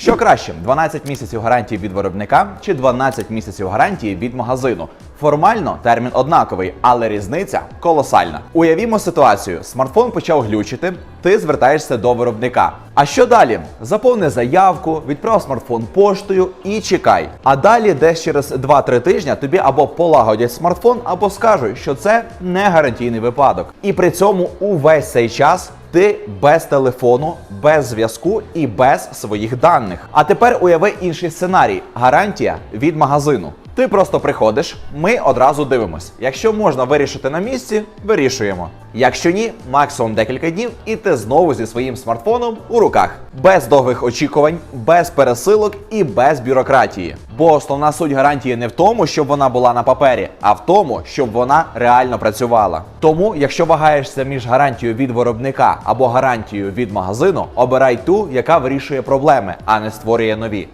Що краще, 12 місяців гарантії від виробника чи 12 місяців гарантії від магазину? Формально термін однаковий, але різниця колосальна. Уявімо ситуацію: смартфон почав глючити, ти звертаєшся до виробника. А що далі? Заповни заявку, відправ смартфон поштою і чекай. А далі, десь через 2-3 тижні, тобі або полагодять смартфон, або скажуть, що це не гарантійний випадок. І при цьому увесь цей час ти без телефону, без зв'язку і без своїх даних. А тепер уяви інший сценарій: гарантія від магазину. Ти просто приходиш, ми одразу дивимось. Якщо можна вирішити на місці, вирішуємо. Якщо ні, максимум декілька днів, і ти знову зі своїм смартфоном у руках, без довгих очікувань, без пересилок і без бюрократії. Бо основна суть гарантії не в тому, щоб вона була на папері, а в тому, щоб вона реально працювала. Тому, якщо вагаєшся між гарантією від виробника або гарантією від магазину, обирай ту, яка вирішує проблеми, а не створює нові.